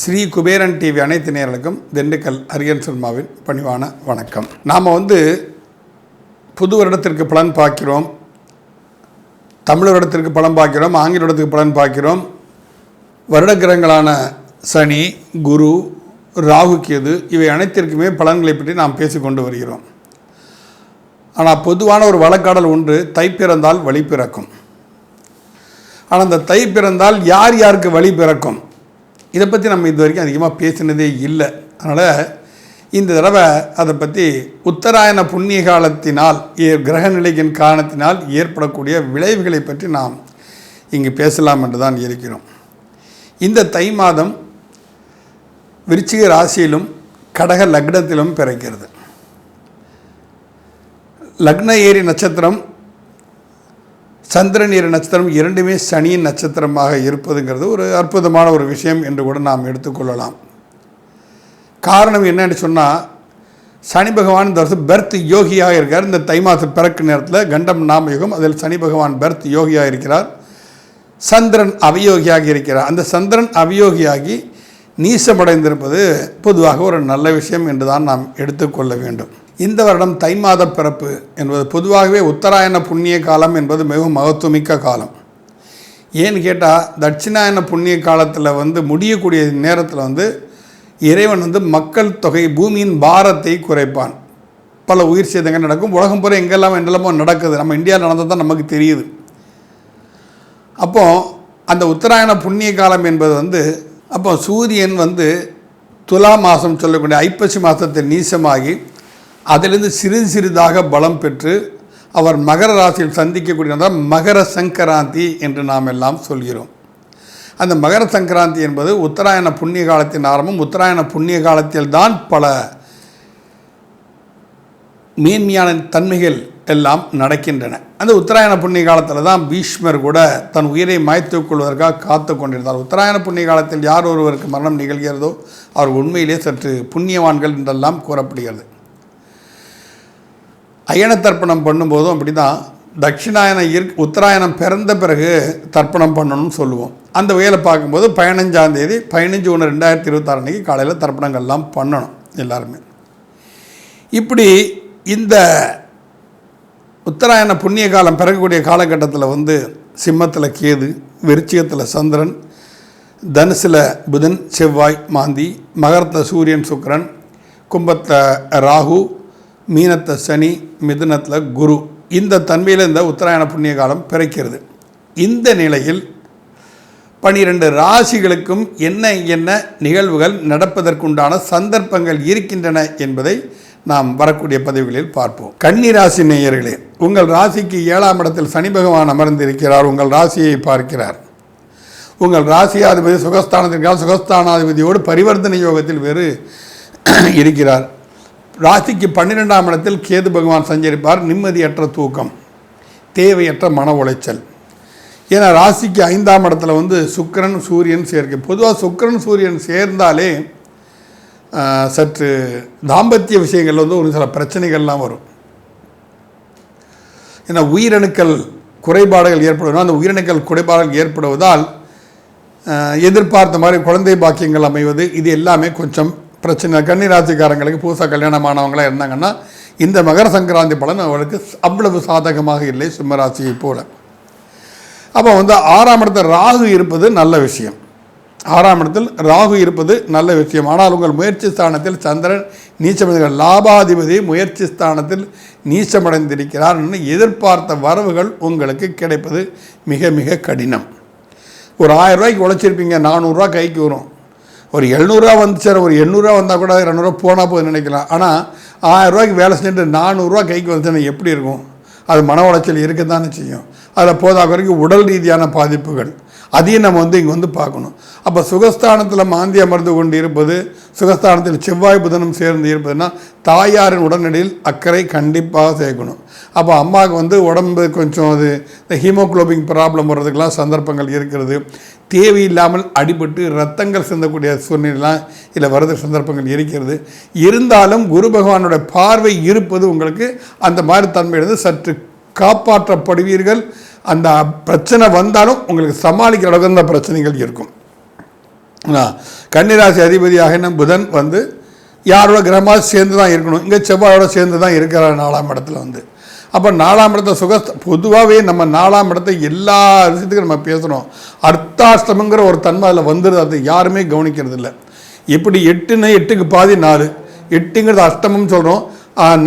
Sri Kuberan TV அனைத்து நேர்களுக்கும் திண்டுக்கல் அரியன் சர்மாவின் பணிவான வணக்கம். நாம் வந்து புது வருடத்திற்கு பலன் பார்க்கிறோம். தமிழ் வருடத்திற்கு பலன் பார்க்கிறோம். ஆங்கில வருடத்துக்கு பலன் பார்க்கிறோம். வருட கிரகங்களான சனி குரு ராகு கேது இவை அனைத்திற்குமே பலன்களை பற்றி நாம் பேசிக்கொண்டு வருகிறோம். ஆனால் பொதுவான ஒரு வழக்காடல் ஒன்று தை பிறந்தால் வழி பிறக்கும். ஆனால் அந்த தை பிறந்தால் யார் யாருக்கு வழி பிறக்கும்? இதை பற்றி நம்ம இது வரைக்கும் அதிகமாக பேசினதே இல்லை. அதனால் இந்த தடவை அதை பற்றி உத்தராயண புண்ணிய காலத்தினால் ஏ- கிரக நிலையின் காரணத்தினால் ஏற்படக்கூடிய விளைவுகளை பற்றி நாம் இங்கு பேசலாம் என்று தான் இருக்கிறோம். இந்த தை மாதம் விருச்சிக ராசியிலும் கடக லக்னத்திலும் பிறக்கிறது. லக்ன ஏரி நட்சத்திரம் சந்திரன் ஏரி நட்சத்திரம் இரண்டுமே சனியின் நட்சத்திரமாக இருப்பதுங்கிறது ஒரு அற்புதமான ஒரு விஷயம் என்று கூட நாம் எடுத்துக்கொள்ளலாம். காரணம் என்னன்னு சொன்னால் சனி பகவான் இந்த வருஷம் பெர்த் யோகியாக இருக்கார். இந்த தை மாத பிறக்கு நேரத்தில் கண்டம் நாம யுகம் அதில் சனி பகவான் பெர்த் யோகியாக இருக்கிறார். சந்திரன் அவயோகியாக இருக்கிறார். அந்த சந்திரன் அவயோகியாகி நீசமடைந்திருப்பது பொதுவாக ஒரு நல்ல விஷயம் என்று தான் நாம் எடுத்துக்கொள்ள வேண்டும். இந்த வருடம் தை மாத பிறப்பு என்பது பொதுவாகவே உத்தராயண புண்ணிய காலம் என்பது மிகவும் மகத்துவமிக்க காலம். ஏன்னு கேட்டால் தட்சிணாயன புண்ணிய காலத்தில் வந்து முடியக்கூடிய நேரத்தில் வந்து இறைவன் வந்து மக்கள் தொகை பூமியின் பாரத்தை குறைப்பான். பல உயிர் சேதங்கள் நடக்கும். உலகம் பூரா எங்கெல்லாம் என்னெல்லாமோ நடக்குது. நம்ம இந்தியாவில் நடந்தது தான் நமக்கு தெரியுது. அப்போ அந்த உத்தராயண புண்ணிய காலம் என்பது வந்து அப்போ சூரியன் வந்து துலா மாதம் சொல்லக்கூடிய ஐப்பசி மாதத்தில் நீசமாகி அதிலிருந்து சிறிது சிறிதாக பலம் பெற்று அவர் மகர ராசியில் சந்திக்கக்கூடிய மகர சங்கராந்தி என்று நாம் எல்லாம் சொல்கிறோம். அந்த மகர சங்கராந்தி என்பது உத்தராயண புண்ணிய காலத்தின் ஆரம்பம். உத்தராயண புண்ணிய காலத்தில் தான் பல மேன்மையான தன்மைகள் எல்லாம் நடக்கின்றன. அந்த உத்தராயண புண்ணிய காலத்தில் தான் பீஷ்மர் கூட தன் உயிரை மாய்த்துக் கொள்வதற்காக காத்து கொண்டிருந்தார். உத்தராயண புண்ணிய காலத்தில் யார் ஒருவருக்கு மரணம் நிகழ்கிறதோ அவர் உண்மையிலே சற்று புண்ணியவான்கள் என்றெல்லாம் கூறப்படுகிறது. அயன தர்ப்பணம் பண்ணும்போதும் அப்படி தான் தட்சிணாயனம் இரு உத்தராயணம் பிறந்த பிறகு தர்ப்பணம் பண்ணணும்னு சொல்லுவோம். அந்த வகையில் பார்க்கும்போது பதினஞ்சாம் தேதி பதினஞ்சு ஒன்று ரெண்டாயிரத்தி இருபத்தாறு அன்றைக்கி காலையில் தர்ப்பணங்கள்லாம் பண்ணணும் எல்லாருமே. இப்படி இந்த உத்தராயண புண்ணிய காலம் பிறக்கக்கூடிய காலகட்டத்தில் வந்து சிம்மத்தில் கேது விருச்சிகத்தில் சந்திரன் தனுசில் புதன் செவ்வாய் மாந்தி மகரத்தில் சூரியன் சுக்கரன் கும்பத்தில் ராகு மீனத்தை சனி மிதுனத்தில் குரு. இந்த தன்மையில் இந்த உத்தராயண புண்ணிய காலம் பிறக்கிறது. இந்த நிலையில் பனிரெண்டு ராசிகளுக்கும் என்ன என்ன நிகழ்வுகள் நடப்பதற்குண்டான சந்தர்ப்பங்கள் இருக்கின்றன என்பதை நாம் வரக்கூடிய பதிவுகளில் பார்ப்போம். கன்னி ராசி நேயர்களே உங்கள் ராசிக்கு ஏழாம் இடத்தில் சனி பகவான் அமர்ந்திருக்கிறார். உங்கள் ராசியை பார்க்கிறார். உங்கள் ராசியாதிபதி சுகஸ்தானத்திற்காக சுகஸ்தானாதிபதியோடு பரிவர்த்தனை யோகத்தில் வேறு இருக்கிறார். ராசிக்கு பன்னிரெண்டாம் இடத்தில் கேது பகவான் சஞ்சரிப்பார். நிம்மதியற்ற தூக்கம் தேவையற்ற மன உளைச்சல். ஏன்னா ராசிக்கு ஐந்தாம் இடத்துல வந்து சுக்கிரன் சூரியன் சேர்க்கை. பொதுவாக சுக்கிரன் சூரியன் சேர்ந்தாலே சற்று தாம்பத்திய விஷயங்கள் வந்து ஒரு சில பிரச்சனைகள்லாம் வரும். ஏன்னா உயிரணுக்கள் குறைபாடுகள் ஏற்படுவதால் அந்த உயிரணுக்கள் குறைபாடுகள் ஏற்படுவதால் எதிர்பார்த்த மாதிரி குழந்தை பாக்கியங்கள் அமைவது இது எல்லாமே கொஞ்சம் பிரச்சனை. கன்னிராசிக்காரங்களுக்கு புதுசாக கல்யாணமானவங்களாம் இருந்தாங்கன்னா இந்த மகர சங்கராந்தி பலன் அவளுக்கு அவ்வளவு சாதகமாக இல்லை சிம்மராசியை போல. அப்போ வந்து ஆறாம் இடத்தில் ராகு இருப்பது நல்ல விஷயம். ஆறாம் இடத்தில் ராகு இருப்பது நல்ல விஷயம். ஆனால் உங்கள் முயற்சி ஸ்தானத்தில் சந்திரன் நீச்சமடைந்த லாபாதிபதி முயற்சி ஸ்தானத்தில் நீச்சமடைந்திருக்கிறார் என்று எதிர்பார்த்த வரவுகள் உங்களுக்கு கிடைப்பது மிக மிக கடினம். ஒரு ஆயிரம் ரூபாய்க்கு உழைச்சிருப்பீங்க நானூறுரூவா கைக்கு வரும். ஒரு எழுநூறுவா வந்துச்சு ஒரு எண்ணூறுரூவா வந்தால் கூட இரநூறுவா போனால் போதும் நினைக்கலாம். ஆனால் ஆயிரரூவாய்க்கு வேலை செஞ்சுட்டு நானூறுரூவா கைக்கு வந்துச்சுன்னா எப்படி இருக்கும்? அது மன உளைச்சல் இருக்க தானே செய்யும் அதில் போதா வரைக்கும் உடல் ரீதியான பாதிப்புகள். அதையும் நம்ம வந்து இங்கே வந்து பார்க்கணும். அப்போ சுகஸ்தானத்தில் மாந்தி அமர்ந்து கொண்டு இருப்பது சுகஸ்தானத்தில் செவ்வாய் புதனும் சேர்ந்து இருப்பதுன்னா தாயாரின் உடல்நிலையில் அக்கறை கண்டிப்பாக சேர்க்கணும். அப்போ அம்மாவுக்கு வந்து உடம்பு கொஞ்சம் அது இந்த ஹீமோகுளோபின் ப்ராப்ளம் வர்றதுக்கெல்லாம் சந்தர்ப்பங்கள் இருக்கிறது. தேவையில்லாமல் அடிபட்டு ரத்தங்கள் சிந்தக்கூடிய சூழ்நிலாம் இதில் வரது சந்தர்ப்பங்கள் இருக்கிறது. இருந்தாலும் குரு பகவானோட பார்வை இருப்பது உங்களுக்கு அந்த மாதிரி தன்மையிலிருந்து சற்று காப்பாற்றப்படுவீர்கள். அந்த பிரச்சனை வந்தாலும் உங்களுக்கு சமாளிக்கிற அளவுக்கு அந்த பிரச்சனைகள் இருக்கும். கன்னிராசி அதிபதியாக என்ன புதன் வந்து யாரோட கிரகமாக சேர்ந்து தான் இருக்கணும். இங்கே செவ்வாயோட சேர்ந்து தான் இருக்கிறார் நாலாம் இடத்துல வந்து. அப்போ நாலாம் இடத்த சுக பொதுவாகவே நம்ம நாலாம் இடத்த எல்லா விஷயத்துக்கும் நம்ம பேசுகிறோம் அர்த்தாஷ்டமங்கிற ஒரு தன்மை அதில் வந்துடுது அது யாருமே கவனிக்கிறது இல்லை. எப்படி எட்டுன்னா எட்டுக்கு பாதி நாலு. எட்டுங்கிறது அஷ்டமம் சொல்கிறோம்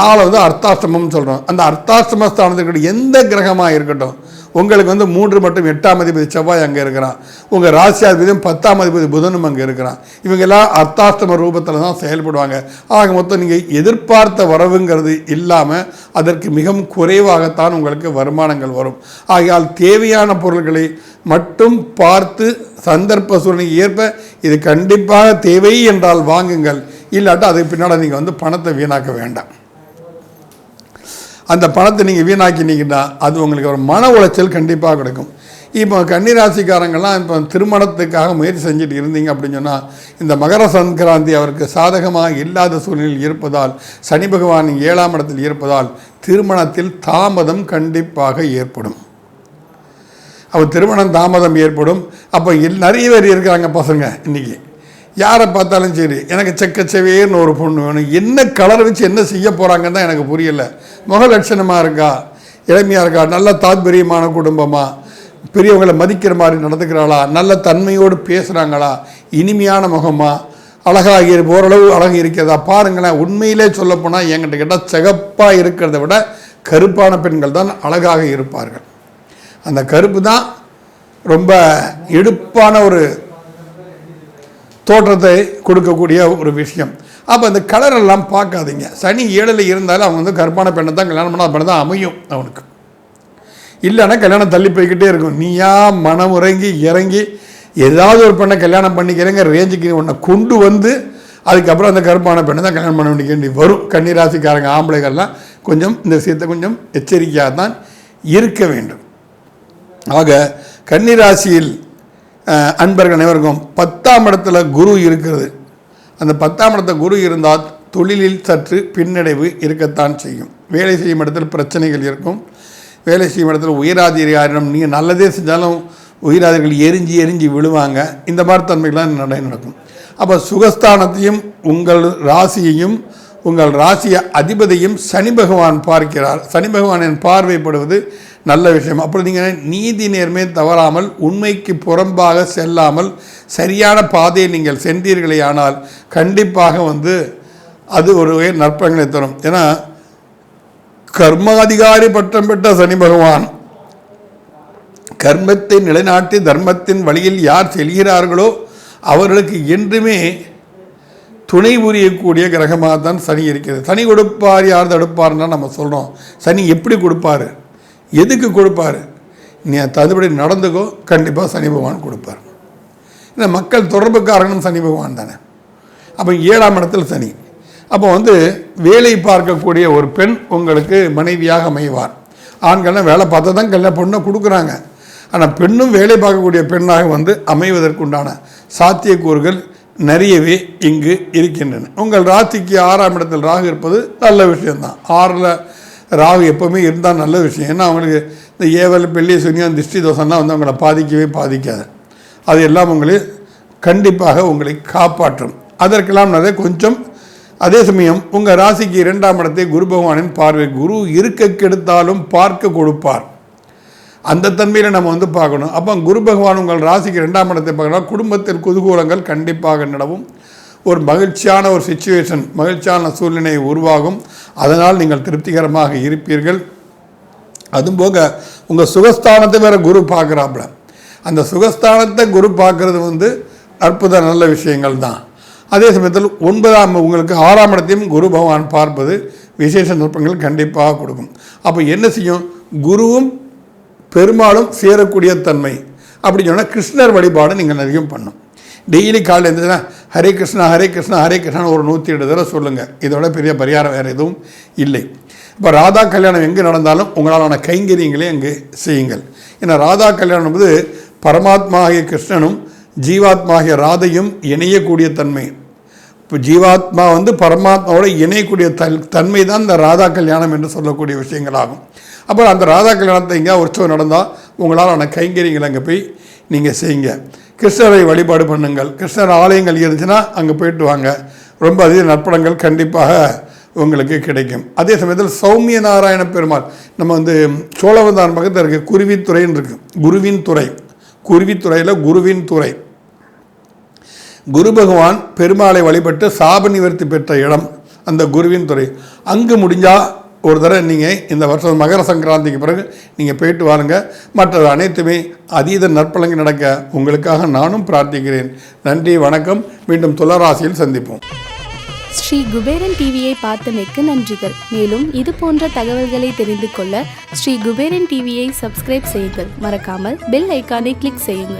நாலு வந்து அர்த்தாஷ்டமம் சொல்கிறோம் அந்த அர்த்தாஷ்டமஸ்தானத்துக்கு எந்த கிரகமாக இருக்கட்டும் உங்களுக்கு வந்து மூன்று மற்றும் எட்டாம் அதிபதி செவ்வாய் அங்கே இருக்கிறான். உங்கள் ராசியாதிபதியும் பத்தாம் அதிபதி புதனும் அங்கே இருக்கிறான். இவங்க எல்லாம் அர்த்தாஷ்டம ரூபத்தில் தான் செயல்படுவாங்க. ஆக மொத்தம் நீங்கள் எதிர்பார்த்த வரவுங்கிறது இல்லாமல் அதற்கு மிகவும் குறைவாகத்தான் உங்களுக்கு வருமானங்கள் வரும். ஆகையால் தேவையான பொருட்களை மட்டும் பார்த்து சந்தர்ப்ப சூழ்நிலை ஏற்ப இது கண்டிப்பாக தேவை என்றால் வாங்குங்கள். இல்லாட்டா அதுக்கு பின்னால் நீங்கள் வந்து பணத்தை வீணாக்க வேண்டாம். அந்த பணத்தை நீங்கள் வீணாக்கினீங்கன்னா அது உங்களுக்கு ஒரு மன உளைச்சல் கண்டிப்பாக கிடைக்கும். இப்போ கன்னிராசிக்காரங்கள்லாம் இப்போ திருமணத்துக்காக முயற்சி செஞ்சுட்டு இருந்தீங்க அப்படின்னு சொன்னால் இந்த மகர சங்கராந்தி அவருக்கு சாதகமாக இல்லாத சூழ்நிலையில் இருப்பதால் சனி பகவான் ஏழாம் இடத்தில் இருப்பதால் திருமணத்தில் தாமதம் கண்டிப்பாக ஏற்படும். அப்போ திருமணம் தாமதம் ஏற்படும். அப்போ நிறைய பேர் இருக்கிறாங்க பசங்க இன்றைக்கி யாரை பார்த்தாலும் சரி எனக்கு செக்கச்செவேர்னு ஒரு பொண்ணு வேணும். என்ன கலர் வச்சு என்ன செய்ய போகிறாங்கன்னு தான் எனக்கு புரியல. முக லட்சணமாக இருக்கா? இளமையாக இருக்கா? நல்ல தாத்பரியமான குடும்பமா? பெரியவங்களை மதிக்கிற மாதிரி நடந்துக்கிறாளா? நல்ல தன்மையோடு பேசுகிறாங்களா இனிமையான முகமா? அழகாக இரு ஓரளவு அழகு இருக்கிறதா? பாருங்களேன் உண்மையிலே சொல்லப்போனால் என்கிட்ட கேட்டால் சிகப்பாக இருக்கிறத விட கருப்பான பெண்கள் தான் அழகாக இருப்பார்கள். அந்த கருப்பு தான் ரொம்ப எடுப்பான ஒரு தோற்றத்தை கொடுக்கக்கூடிய ஒரு விஷயம். அப்போ அந்த கலர் எல்லாம் பார்க்காதீங்க. சனி ஏழில் இருந்தாலும் அவங்க வந்து கருப்பான பெண்ணை தான் கல்யாணம் பண்ணால் பெண்ணை தான் அமையும் அவனுக்கு. இல்லைன்னா கல்யாணம் தள்ளி போய்கிட்டே இருக்கும். நீயா மனம் உறங்கி இறங்கி ஏதாவது ஒரு பெண்ணை கல்யாணம் பண்ணிக்கிறேங்க ரேஞ்சுக்கு உன்னை கொண்டு வந்து அதுக்கப்புறம் அந்த கருப்பான பெண்ணை தான் கல்யாணம் பண்ண வேண்டிய வரும். கன்னிராசிக்காரங்க ஆம்பளைகள்லாம் கொஞ்சம் இந்த விஷயத்தை கொஞ்சம் எச்சரிக்கையாக தான் இருக்க வேண்டும். ஆக கன்னிராசியில் அன்பர்கள் அனைவருக்கும் பத்தாம் இடத்துல குரு இருக்கிறது. அந்த பத்தாம் இடத்த குரு இருந்தால் தொழிலில் சற்று பின்னடைவு இருக்கத்தான் செய்யும். வேலை செய்யும் இடத்தில் பிரச்சனைகள் இருக்கும். வேலை செய்யும் இடத்துல உயராதிகாரிடம் நீங்கள் நல்லதே செஞ்சாலும் உயிராதிகள் எரிஞ்சு எரிஞ்சு விழுவாங்க. இந்த மாதிரி தன்மைகள்லாம் நடை நடக்கும். அப்போ சுகஸ்தானத்தையும் உங்கள் ராசியையும் உங்கள் ராசிய அதிபதியும் சனி பகவான் பார்க்கிறார். சனி பகவானின் பார்வைப்படுவது நல்ல விஷயம். அப்படி நீங்கள் நீதி நேர்மை தவறாமல் உண்மைக்கு புறம்பாக செல்லாமல் சரியான பாதையை நீங்கள் சென்றீர்களே ஆனால் கண்டிப்பாக வந்து அது ஒரு நற்பங்களை தரும். ஏன்னா கர்மாதிகாரி பட்டம் பெற்ற சனி பகவான் கர்மத்தை நிலைநாட்டி தர்மத்தின் வழியில் யார் செல்கிறார்களோ அவர்களுக்கு என்றுமே துணை புரியக்கூடிய கிரகமாக தான் சனி இருக்கிறது. சனி கொடுப்பார் யார் தடுப்பார்னா நம்ம சொல்கிறோம் சனி எப்படி கொடுப்பாரு? எதுக்கு கொடுப்பாரு? நீ தகுதிப்படி நடந்துக்கோ கண்டிப்பாக சனி பகவான் கொடுப்பார். இந்த மக்கள் தொடர்புக்காரனும் சனி பகவான் தானே. அப்போ ஏழாம் இடத்துல சனி. அப்போ வந்து வேலை பார்க்கக்கூடிய ஒரு பெண் உங்களுக்கு மனைவியாக அமைவார். ஆண்கள்லாம் வேலை பார்த்தா தான் கல்யாண பொண்ணை கொடுக்குறாங்க. ஆனால் பெண்ணும் வேலை பார்க்கக்கூடிய பெண்ணாக வந்து அமைவதற்குண்டான சாத்தியக்கூறுகள் நிறையவே இங்கு இருக்கின்றன. உங்கள் ராசிக்கு ஆறாம் இடத்தில் ராகு இருப்பது நல்ல விஷயம்தான். ஆறில் ராகு எப்போவுமே இருந்தால் நல்ல விஷயம். ஏன்னா அவங்களுக்கு இந்த ஏவல் பெள்ளி சுனியம் திருஷ்டி தோஷம்லாம் வந்து அவங்கள பாதிக்கவே பாதிக்காது. அது எல்லாம் உங்களை கண்டிப்பாக உங்களை காப்பாற்றும். அதற்கெல்லாம் நிறைய கொஞ்சம் அதே சமயம் உங்கள் ராசிக்கு இரண்டாம் இடத்தை குரு பகவானின் பார்வை குரு இருக்க கெடுத்தாலும் பார்க்க கொடுப்பார். அந்த தன்மையில் நம்ம வந்து பார்க்கணும். அப்போ குரு பகவான் உங்கள் ராசிக்கு ரெண்டாம் இடத்தை பார்க்கணும். குடும்பத்தில் குதூகூலங்கள் கண்டிப்பாக நடவும் ஒரு மகிழ்ச்சியான ஒரு சுச்சுவேஷன் மகிழ்ச்சியான சூழ்நிலை உருவாகும். அதனால் நீங்கள் திருப்திகரமாக இருப்பீர்கள். அதுவும் போக உங்கள் சுகஸ்தானத்தை வேறு குரு பார்க்குறாப்புல. அந்த சுகஸ்தானத்தை குரு பார்க்குறது வந்து அற்புத நல்ல விஷயங்கள் தான். அதே சமயத்தில் ஒன்பதாம் உங்களுக்கு ஆறாம் இடத்தையும் குரு பகவான் பார்ப்பது விசேஷ நுட்பங்கள் கண்டிப்பாக கொடுக்கும். அப்போ என்ன செய்யும்? குருவும் பெருமாளும் சேரக்கூடிய தன்மை. அப்படி சொன்னால் கிருஷ்ணர் வழிபாடு நீங்கள் அதிகம் பண்ணும். டெய்லி காலையில் இருந்துச்சுன்னா ஹரே கிருஷ்ணா ஹரே கிருஷ்ணா ஹரே கிருஷ்ணா ஒரு நூற்றி எட்டு தடவை சொல்லுங்கள் இதோட பெரிய பரிகாரம் வேறு எதுவும் இல்லை. இப்போ ராதா கல்யாணம் எங்கே நடந்தாலும் உங்களாலான கைங்கரியங்களே அங்கே செய்யுங்கள். ஏன்னா ராதா கல்யாணம் என்பது பரமாத்மா ஆகிய கிருஷ்ணனும் ஜீவாத்மா ஆகிய ராதையும் இணையக்கூடிய தன்மை. இப்போ ஜீவாத்மா வந்து பரமாத்மாவோட இணையக்கூடிய தன் தன்மை தான் இந்த ராதா கல்யாணம் என்று சொல்லக்கூடிய விஷயங்களாகும் அப்புறம் அந்த ராதா கல்யாணத்தை எங்கேயா உற்சவம் நடந்தால் உங்களால் ஆன கைங்கரியங்களை அங்கே போய் நீங்கள் செய்யுங்க. கிருஷ்ணரை வழிபாடு பண்ணுங்கள். கிருஷ்ணர் ஆலயங்கள் இருந்துச்சுன்னா அங்கே போயிட்டு வாங்க. ரொம்ப அதிக நற்படங்கள் கண்டிப்பாக உங்களுக்கு கிடைக்கும். அதே சமயத்தில் சௌமிய நாராயண பெருமாள் நம்ம வந்து சோழவந்தான் பக்கத்தில் இருக்க குருவித்துறைன்னு இருக்குது குருவின் துறை. குருவித்துறையில் குருவின் துறை. குரு பகவான் பெருமாளை வழிபட்டு சாப நிவர்த்தி பெற்ற இடம் அந்த குருவின் துறை. அங்கு முடிஞ்சால் ஒரு தடவை நீங்கள் இந்த வருஷம் மகர சங்கராந்திக்கு பிறகு நீங்கள் போயிட்டு வாருங்க. மற்றது அனைத்துமே அதீத நற்பலங்கு நடக்க உங்களுக்காக நானும் பிரார்த்திக்கிறேன். நன்றி வணக்கம். மீண்டும் துளராசியில் சந்திப்போம். ஸ்ரீ குபேரன் டிவியை பார்த்தமைக்கு நன்றிகள். மேலும் இது போன்ற தகவல்களை தெரிந்து கொள்ள ஸ்ரீ குபேரன் டிவியை சப்ஸ்கிரைப் செய்யுங்கள். மறக்காமல் பெல் ஐக்கானை கிளிக் செய்யுங்கள்.